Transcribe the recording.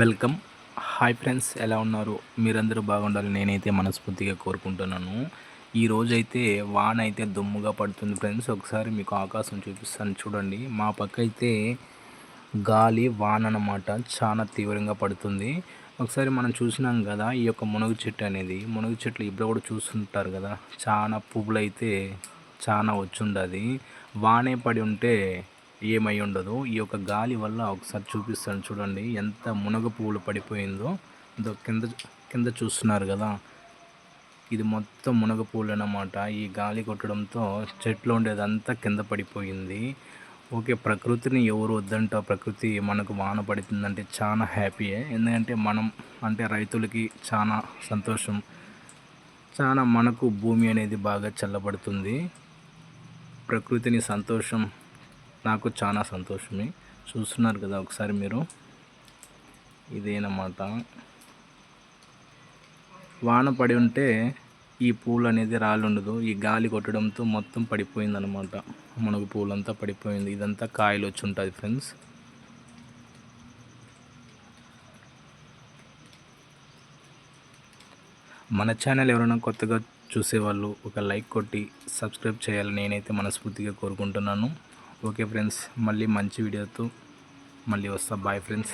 Welcome. Hi friends ఎలా ఉన్నారు? మీరందరూ బాగుండాలి నేనైతే మనస్ఫూర్తిగా కోరుకుంటున్నాను. ఈ రోజైతే వాన అయితే దుమ్ముగా పడుతుంది ఫ్రెండ్స్. ఒకసారి మీకు ఆకాశం చూపిస్తాను చూడండి. మా పక్క అయితే గాలి వాన అన్నమాట చాలా తీవ్రంగా పడుతుంది. ఒకసారి మనం చూసినాం కదా ఈ యొక్క మునుగు చెట్టు అనేది. మునుగు చెట్లు ఇప్పుడు కూడా చూస్తుంటారు కదా. చాలా పువ్వులు అయితే చాలా వచ్చుండదు. వానే పడి ఉంటే ఏమై ఉండదు. ఈ యొక్క గాలి వల్ల ఒకసారి చూపిస్తాను చూడండి. ఎంత మునగ పువ్వులు పడిపోయిందో. ఇదో కింద కింద చూస్తున్నారు కదా. ఇది మొత్తం మునగ పువ్వులు అన్నమాట ఈ గాలి కొట్టడంతో చెట్లు ఉండేదంతా కింద పడిపోయింది. ఓకే ప్రకృతిని ఎవరు వద్దంట ప్రకృతి మనకు వాన పడుతుందంటే చాలా హ్యాపీయే ఎందుకంటే మనం అంటే రైతులకి చాలా సంతోషం. చాలా మనకు భూమి అనేది బాగా చల్లబడుతుంది. ప్రకృతిని సంతోషం నాకు చాలా సంతోషమే. చూస్తున్నారు కదా ఒకసారి మీరు. ఇదేనమాట. వాన పడి ఉంటే ఈ పూలు అనేది రాలుండదు ఈ గాలి కొట్టడంతో మొత్తం పడిపోయిందనమాట. మనకు పూలంతా పడిపోయింది. ఇదంతా కాయలు వచ్చి ఉంటుంది ఫ్రెండ్స్. మన ఛానల్ ఎవరైనా కొత్తగా చూసేవాళ్ళు ఒక లైక్ కొట్టి సబ్స్క్రైబ్ చేయాలని నేనైతే మనస్ఫూర్తిగా కోరుకుంటున్నాను. ఓకే ఫ్రెండ్స్ మళ్ళీ మంచి వీడియోతో మళ్ళీ వస్తా. Bye friends